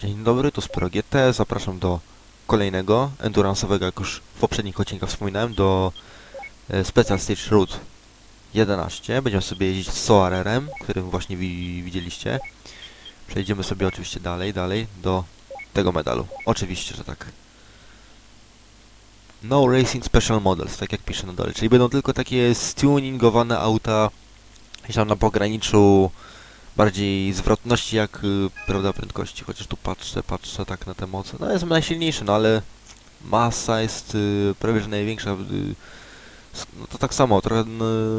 Dzień dobry, tu Sporo GT. Zapraszam do kolejnego endurance'owego, jak już w poprzednich odcinkach wspominałem, do e, Special Stage Route 11. Będziemy sobie jeździć z Soarerem, którym właśnie wi widzieliście. Przejdziemy sobie oczywiście dalej, dalej do tego medalu. Oczywiście, że tak. No Racing Special Models, tak jak pisze na dole. Czyli będą tylko takie stuningowane auta gdzieś tam na pograniczu bardziej zwrotności jak y, prawda prędkości, chociaż tu patrzę, patrzę tak na te moce. No jest najsilniejszy, no ale masa jest y, prawie że największa. Y, no to tak samo, trochę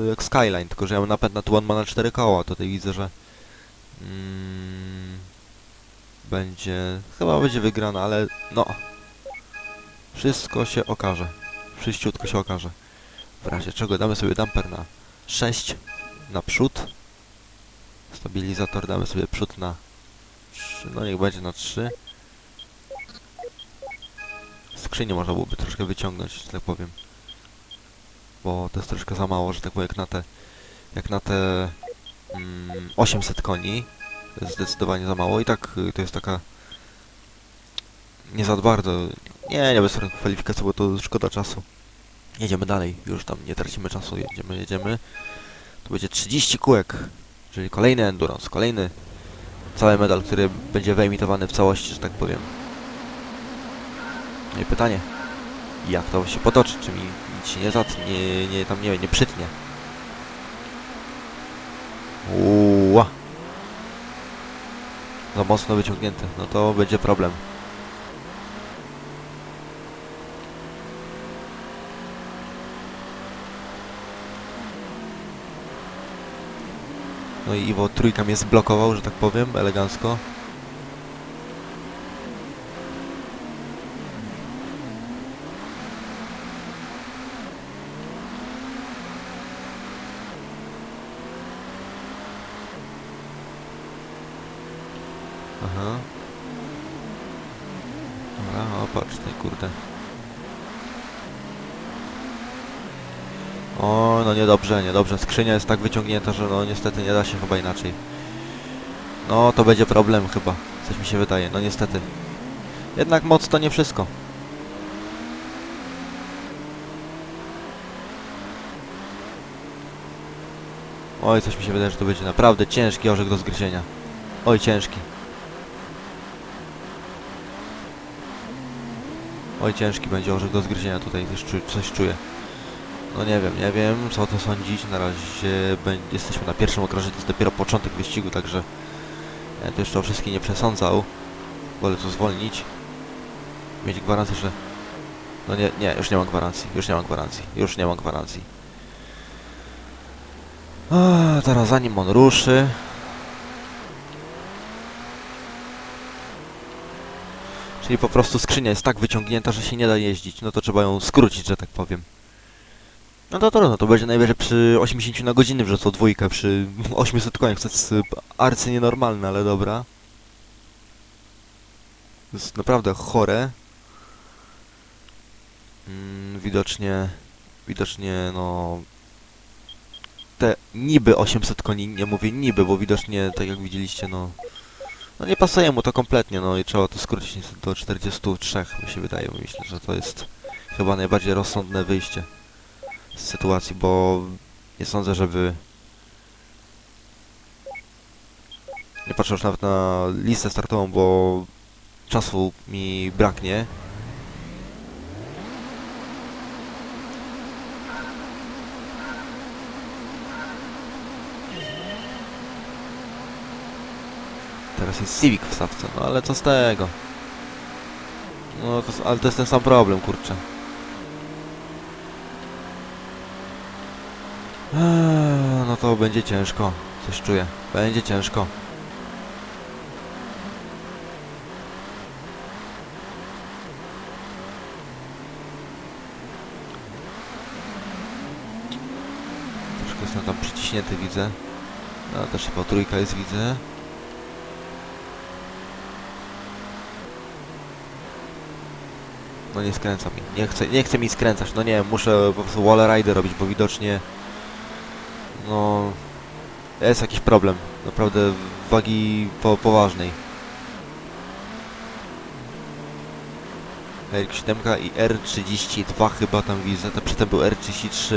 jak Skyline, tylko że ja mam napęd na tu on ma na 4 koła. Tutaj widzę, że mm, będzie, chyba będzie wygrana, ale no wszystko się okaże. Wszyściutko się okaże. W razie czego damy sobie damper na 6 naprzód. Stabilizator damy sobie przód na 3, no niech będzie na 3. Skrzynię można byłoby troszkę wyciągnąć, że tak powiem. Bo to jest troszkę za mało, że tak powiem, jak na te, jak na te mm, 800 koni. To jest zdecydowanie za mało i tak y, to jest taka nie za bardzo, nie, nie bez kwalifikacji, bo to szkoda czasu. Jedziemy dalej, już tam nie tracimy czasu, jedziemy, jedziemy. To będzie 30 kółek, czyli kolejny endurance, kolejny cały medal, który będzie wyemitowany w całości, że tak powiem. No i pytanie, jak to się potoczy, czy mi nic się nie zatnie, nie, tam nie, nie przytnie. Uła. Za mocno wyciągnięte, no to będzie problem. No i Iwo trójka mnie zblokował, że tak powiem, elegancko. Aha. Dobra, o patrz tutaj, kurde. O, no niedobrze, niedobrze. Skrzynia jest tak wyciągnięta, że no niestety nie da się chyba inaczej. No, to będzie problem chyba. Coś mi się wydaje, no niestety. Jednak moc to nie wszystko. Oj, coś mi się wydaje, że to będzie naprawdę ciężki orzech do zgryzienia. Oj, ciężki. Oj, ciężki będzie orzech do zgryzienia tutaj, coś, coś czuję. No nie wiem, nie wiem co o to sądzić. Na razie jesteśmy na pierwszym okrążeniu, to jest dopiero początek wyścigu, także ja tu jeszcze o wszystkim nie przesądzał. Wolę to zwolnić. Mieć gwarancję, że... No nie, nie, już nie mam gwarancji, już nie mam gwarancji, już nie mam gwarancji. A, teraz zanim on ruszy... Czyli po prostu skrzynia jest tak wyciągnięta, że się nie da jeździć. No to trzeba ją skrócić, że tak powiem. No to trudno, to będzie najwyżej przy 80 na godzinę wrzucał dwójkę, przy 800 koniach, to jest y, arcy nienormalne, ale dobra. To jest naprawdę chore. Mm, widocznie, widocznie, no... Te niby 800 koni, nie mówię niby, bo widocznie, tak jak widzieliście, no... No nie pasuje mu to kompletnie, no i trzeba to skrócić do 43, mi się wydaje, myślę, że to jest chyba najbardziej rozsądne wyjście z sytuacji, bo nie sądzę, żeby... Nie patrzę już nawet na listę startową, bo czasu mi braknie. Teraz jest Civic w stawce, no ale co z tego? No, to, ale to jest ten sam problem, kurczę. Eee, No to będzie ciężko. Coś czuję. Będzie ciężko. Troszkę jestem tam przyciśnięty, widzę. No też chyba trójka jest, widzę. No nie skręca mi. Nie chce, nie chce mi skręcać. No nie muszę po prostu wall rider robić, bo widocznie... No... Jest jakiś problem. Naprawdę wagi po, poważnej. RX-7 i R32 chyba tam widzę, to przedtem był R33.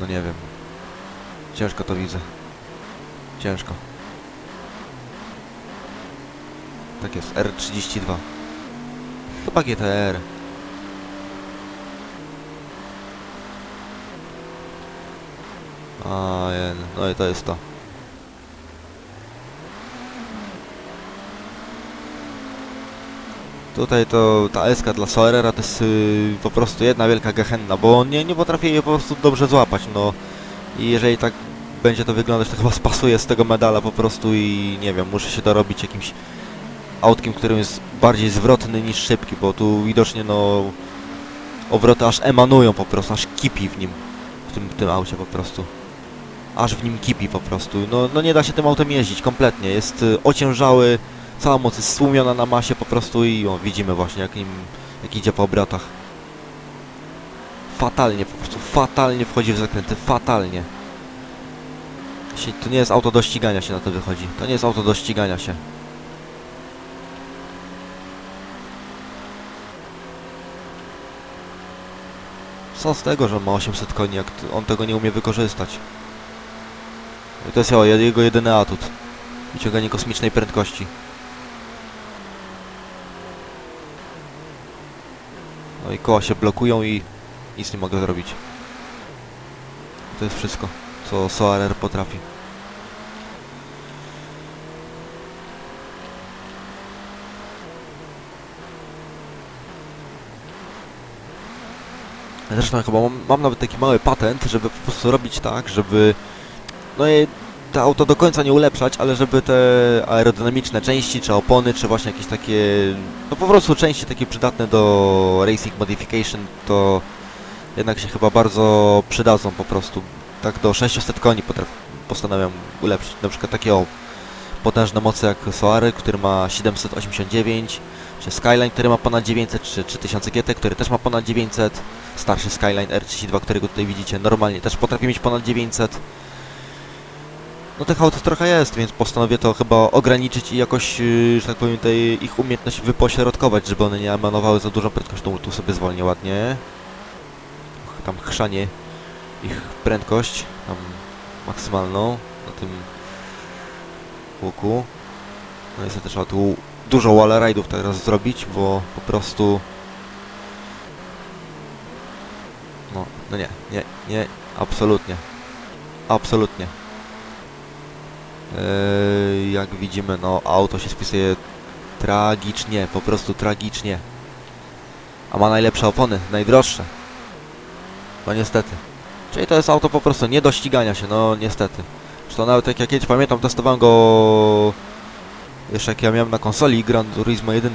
No nie wiem. Ciężko to widzę. Ciężko. Tak jest, R32. Chyba GTR. A, no i to jest to. Tutaj to ta eska dla Soerera to jest y, po prostu jedna wielka gehenna, bo on nie, nie potrafi jej po prostu dobrze złapać, no. I jeżeli tak będzie to wyglądać, to chyba spasuje z tego medala po prostu i nie wiem, muszę się dorobić jakimś autkiem, którym jest bardziej zwrotny niż szybki, bo tu widocznie no obroty aż emanują po prostu, aż kipi w nim, w tym, w tym aucie po prostu. Aż w nim kipi po prostu. No, no nie da się tym autem jeździć kompletnie, jest y, ociężały, cała moc jest stłumiona na masie po prostu i o, widzimy właśnie jak, nim, jak idzie po obrotach. Fatalnie po prostu, fatalnie wchodzi w zakręty, fatalnie. To nie jest auto do ścigania się na to wychodzi, to nie jest auto do ścigania się. Co z tego, że on ma 800 koni, jak on tego nie umie wykorzystać? I to jest jego jedyny atut. Wyciąganie kosmicznej prędkości. No i koła się blokują i nic nie mogę zrobić. To jest wszystko, co Soarer potrafi. Zresztą chyba mam, mam nawet taki mały patent, żeby po prostu robić tak, żeby no i to auto do końca nie ulepszać, ale żeby te aerodynamiczne części, czy opony, czy właśnie jakieś takie, no po prostu części takie przydatne do Racing Modification, to jednak się chyba bardzo przydadzą po prostu. Tak do 600 koni postanawiam ulepszyć. Na przykład takie o potężne moce jak Soary, który ma 789, czy Skyline, który ma ponad 900, czy 3000 GT, który też ma ponad 900, starszy Skyline R32, którego tutaj widzicie, normalnie też potrafi mieć ponad 900. No tych aut trochę jest, więc postanowię to chyba ograniczyć i jakoś, yy, że tak powiem, tej ich umiejętność wypośrodkować, żeby one nie emanowały za dużą prędkością. Tu sobie zwolnię ładnie. Tam chrzanie ich prędkość, tam maksymalną na tym łuku. No niestety trzeba tu dużo wall ride'ów teraz zrobić, bo po prostu... No, no nie, nie, nie, absolutnie. Absolutnie. Eee, jak widzimy, no auto się spisuje tragicznie, po prostu tragicznie. A ma najlepsze opony, najdroższe. No niestety. Czyli to jest auto po prostu nie do ścigania się, no niestety. Zresztą nawet jak ja kiedyś pamiętam, testowałem go jeszcze jak ja miałem na konsoli Gran Turismo 1,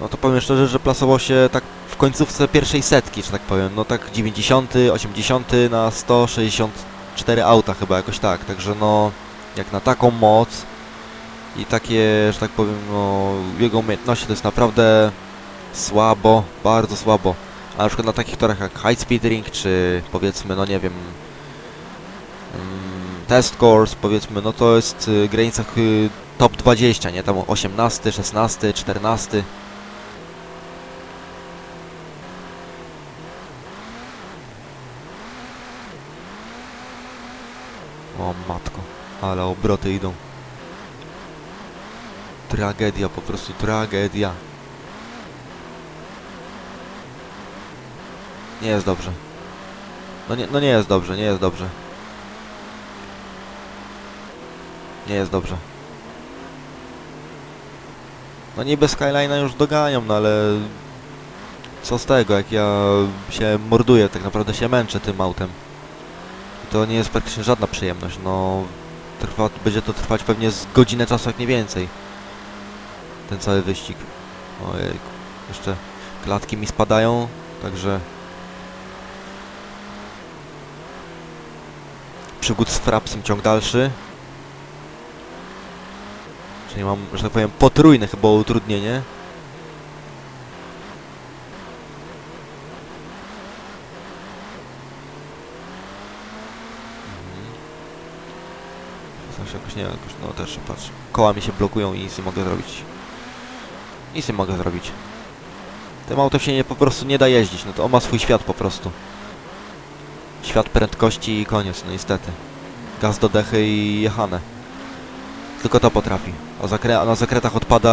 no to powiem szczerze, że plasował się tak w końcówce pierwszej setki, że tak powiem. No tak 90, 80 na 164 auta chyba, jakoś tak. Także no, jak na taką moc i takie, że tak powiem, no, jego umiejętności to jest naprawdę słabo, bardzo słabo. A na przykład na takich torach jak High Speed Ring, czy powiedzmy, no nie wiem, mm, Test Course, powiedzmy, no to jest y, w granicach y, top 20, nie? Tam 18, 16, 14. O matko, ale obroty idą. Tragedia, po prostu tragedia. Nie jest dobrze. No nie, no nie jest dobrze, nie jest dobrze. Nie jest dobrze. No niby Skyline'a już doganiam, no ale... Co z tego, jak ja się morduję, tak naprawdę się męczę tym autem. I to nie jest praktycznie żadna przyjemność, no... Trwa, będzie to trwać pewnie z godzinę czasu, jak nie więcej. Ten cały wyścig. Ojej, jeszcze klatki mi spadają, także... Przygód z Frapsem ciąg dalszy. Czyli mam, że tak powiem, potrójne chyba utrudnienie. Mhm. Coś jakoś nie jakoś, no też patrz. Koła mi się blokują i nic nie mogę zrobić. Nic nie mogę zrobić. Tym autem się nie, po prostu nie da jeździć, no to on ma swój świat po prostu. Świat prędkości i koniec, no niestety. Gaz do dechy i jechane. Tylko to potrafi. A, zakrę a na zakrętach odpada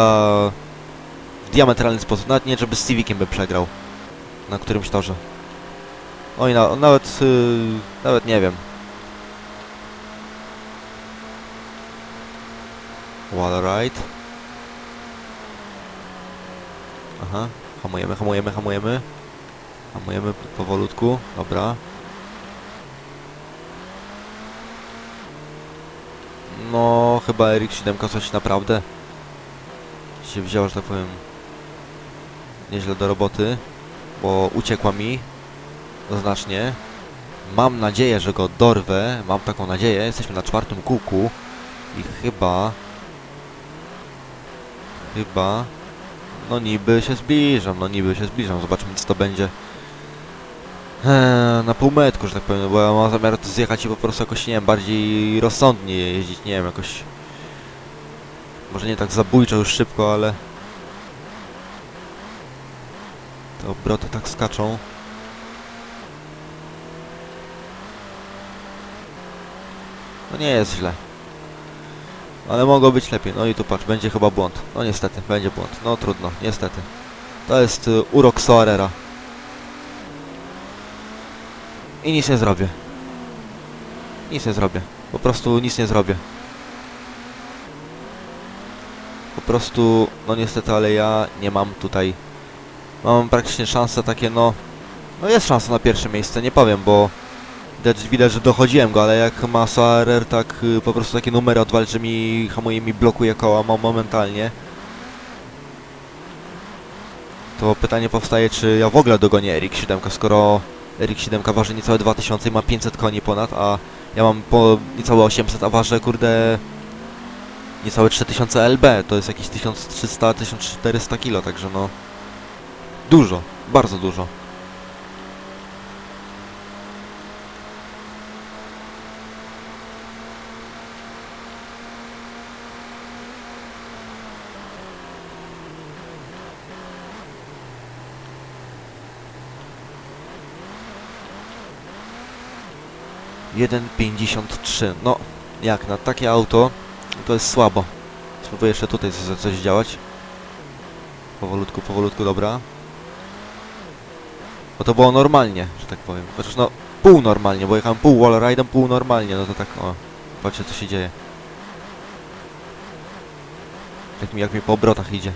w diametralny sposób. Nawet nie, żeby z Civiciem by przegrał. Na którymś torze. Oj, na, nawet, yy, nawet nie wiem. Wall ride. Aha, hamujemy, hamujemy, hamujemy. Hamujemy powolutku, dobra. No, chyba Erik 7 coś naprawdę się wziął, że tak powiem, nieźle do roboty, bo uciekła mi znacznie. Mam nadzieję, że go dorwę, mam taką nadzieję, jesteśmy na czwartym kółku i chyba, chyba, no niby się zbliżam, no niby się zbliżam, zobaczmy co to będzie. Eee, na półmetku, że tak powiem, bo ja mam zamiar tu zjechać i po prostu jakoś, nie wiem, bardziej rozsądnie jeździć, nie wiem, jakoś... Może nie tak zabójczo już szybko, ale... Te obroty tak skaczą. No nie jest źle. Ale mogło być lepiej. No i tu patrz, będzie chyba błąd. No niestety, będzie błąd. No trudno, niestety. To jest y, urok Soarera. I nic nie zrobię. Nic nie zrobię. Po prostu nic nie zrobię. Po prostu, no niestety, ale ja nie mam tutaj... Mam praktycznie szanse takie, no... No jest szansa na pierwsze miejsce, nie powiem, bo... Widać, że dochodziłem go, ale jak ma Soarer tak y, po prostu takie numery odwalić, że mi hamuje, mi blokuje koła mo momentalnie... To pytanie powstaje, czy ja w ogóle dogonię Erik 7, skoro Erik 7 waży niecałe 2000 i ma 500 koni ponad, a ja mam po niecałe 800, a ważę kurde niecałe 3000 LB, to jest jakieś 1300-1400 kg, także no dużo, bardzo dużo. Jeden pięćdziesiąt trzy. No, jak na takie auto, to jest słabo. Spróbuję jeszcze tutaj coś, coś działać. Powolutku, powolutku, dobra. Bo to było normalnie, że tak powiem. Chociaż no, pół normalnie, bo jechałem pół wallride'em, pół normalnie, no to tak, o. Patrzcie, co się dzieje. Jak mi, jak mi po obrotach idzie.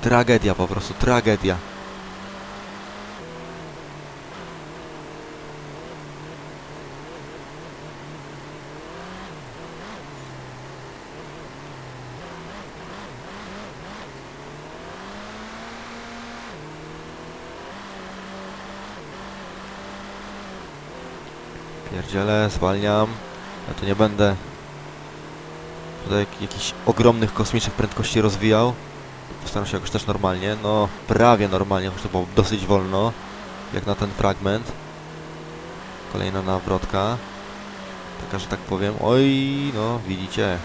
Tragedia po prostu, tragedia. Pierdziele, zwalniam. Ja tu nie będę tutaj jak, jakichś ogromnych kosmicznych prędkości rozwijał. Postaram się jakoś też normalnie, no prawie normalnie, choć to było dosyć wolno, jak na ten fragment. Kolejna nawrotka. Taka, że tak powiem. Oj, no widzicie.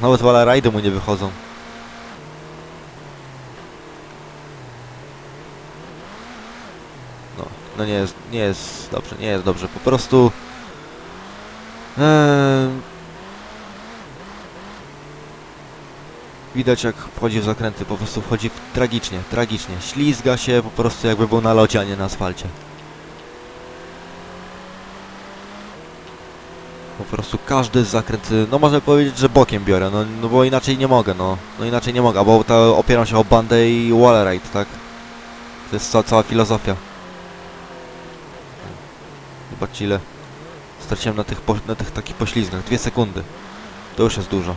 Nawet wala rajdy mu nie wychodzą. No, nie jest, nie jest dobrze, nie jest dobrze. Po prostu... Em, widać jak wchodzi w zakręty, po prostu wchodzi w, tragicznie, tragicznie. Ślizga się po prostu jakby był na lodzie, a nie na asfalcie. Po prostu każdy zakręt, no można powiedzieć, że bokiem biorę, no, no bo inaczej nie mogę, no. No inaczej nie mogę, bo ta opieram się o bandę i wallride, tak? To jest ca cała filozofia. Zobaczcie ile straciłem na tych, po, na tych takich poślizgach. Dwie sekundy. To już jest dużo.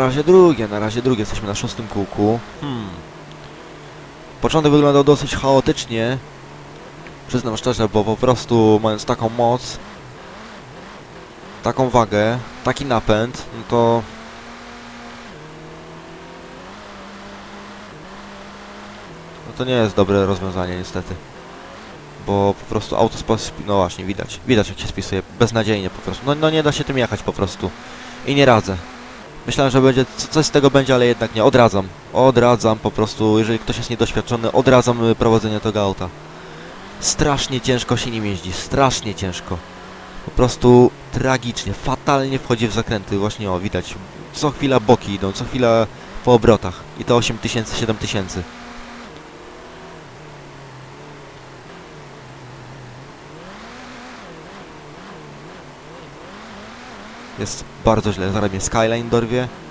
Razie drugie, na razie drugie, jesteśmy na szóstym kółku. Hmm. Początek wyglądał dosyć chaotycznie. Przyznam szczerze, bo po prostu mając taką moc, taką wagę, taki napęd, no to... No to nie jest dobre rozwiązanie niestety. Bo po prostu auto spas... No właśnie, widać. Widać jak się spisuje. Beznadziejnie po prostu. No, no nie da się tym jechać po prostu. I nie radzę. Myślałem, że będzie co- coś z tego będzie, ale jednak nie. Odradzam. Odradzam po prostu. Jeżeli ktoś jest niedoświadczony, odradzam y, prowadzenie tego auta. Strasznie ciężko się nim jeździ. Strasznie ciężko. Po prostu tragicznie, fatalnie wchodzi w zakręty. Właśnie o, widać. Co chwila boki idą, co chwila po obrotach. I to 8000, 7000. Jest bardzo źle. Zaraz mnie Skyline dorwie.